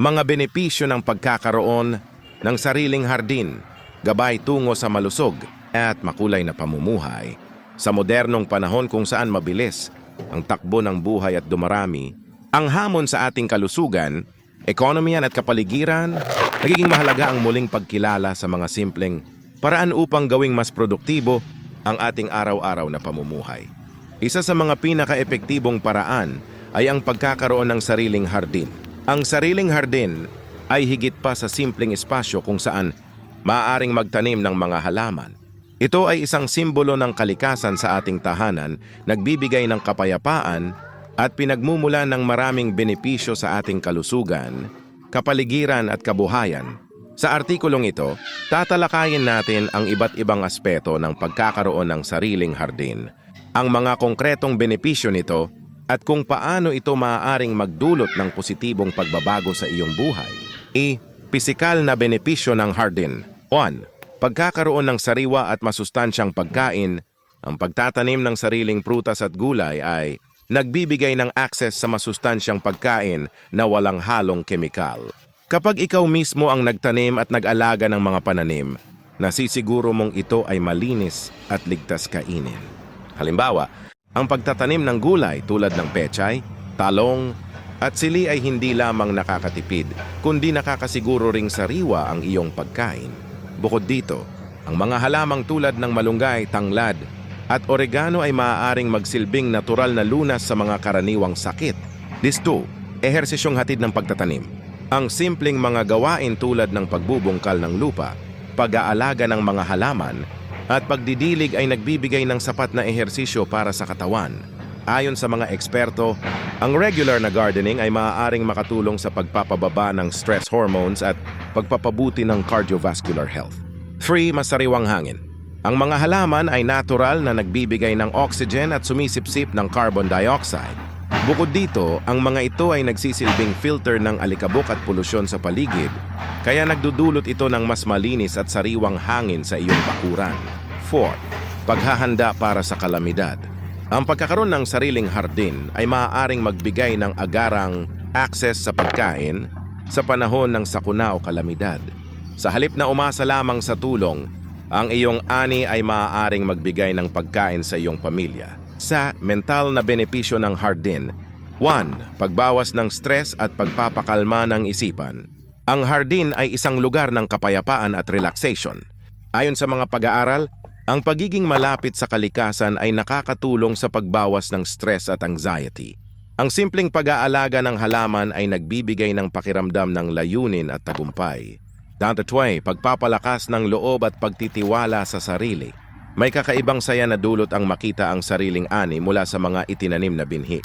Mga benepisyo ng pagkakaroon ng sariling hardin, gabay tungo sa malusog at makulay na pamumuhay. Sa modernong panahon kung saan mabilis ang takbo ng buhay at dumarami, ang hamon sa ating kalusugan, ekonomiyan at kapaligiran, nagiging mahalaga ang muling pagkilala sa mga simpleng paraan upang gawing mas produktibo ang ating araw-araw na pamumuhay. Isa sa mga pinaka-epektibong paraan ay ang pagkakaroon ng sariling hardin. Ang sariling hardin ay higit pa sa simpleng espasyo kung saan maaaring magtanim ng mga halaman. Ito ay isang simbolo ng kalikasan sa ating tahanan, nagbibigay ng kapayapaan at pinagmumula ng maraming benepisyo sa ating kalusugan, kapaligiran at kabuhayan. Sa artikulong ito, tatalakayin natin ang iba't ibang aspeto ng pagkakaroon ng sariling hardin, ang mga konkretong benepisyo nito at kung paano ito maaaring magdulot ng positibong pagbabago sa iyong buhay. E. Pisikal na benepisyo ng hardin. 1. Pagkakaroon ng sariwa at masustansyang pagkain, ang pagtatanim ng sariling prutas at gulay ay nagbibigay ng access sa masustansyang pagkain na walang halong kemikal. Kapag ikaw mismo ang nagtanim at nag-alaga ng mga pananim, nasisiguro mong ito ay malinis at ligtas kainin. Halimbawa, ang pagtatanim ng gulay tulad ng pechay, talong, at sili ay hindi lamang nakakatipid, kundi nakakasiguro ring sariwa ang iyong pagkain. Bukod dito, ang mga halamang tulad ng malunggay, tanglad, at oregano ay maaaring magsilbing natural na lunas sa mga karaniwang sakit. This too, ehersisyong hatid ng pagtatanim. Ang simpleng mga gawain tulad ng pagbubungkal ng lupa, pag-aalaga ng mga halaman, at pagdidilig ay nagbibigay ng sapat na ehersisyo para sa katawan. Ayon sa mga eksperto, ang regular na gardening ay maaaring makatulong sa pagpapababa ng stress hormones at pagpapabuti ng cardiovascular health. 3. Masariwang hangin. Ang mga halaman ay natural na nagbibigay ng oxygen at sumisipsip ng carbon dioxide. Bukod dito, ang mga ito ay nagsisilbing filter ng alikabok at polusyon sa paligid, kaya nagdudulot ito ng mas malinis at sariwang hangin sa iyong bakuran. 4. Paghahanda para sa kalamidad. Ang pagkakaroon ng sariling hardin ay maaaring magbigay ng agarang access sa pagkain sa panahon ng sakuna o kalamidad. Sa halip na umasa lamang sa tulong, ang iyong ani ay maaaring magbigay ng pagkain sa iyong pamilya. Sa mental na benepisyo ng hardin, 1. Pagbawas ng stress at pagpapakalma ng isipan. Ang hardin ay isang lugar ng kapayapaan at relaxation. Ayon sa mga pag-aaral, ang pagiging malapit sa kalikasan ay nakakatulong sa pagbawas ng stress at anxiety. Ang simpleng pag-aalaga ng halaman ay nagbibigay ng pakiramdam ng layunin at tagumpay. Dantatway, pagpapalakas ng loob at pagtitiwala sa sarili. May kakaibang saya na dulot ang makita ang sariling ani mula sa mga itinanim na binhi.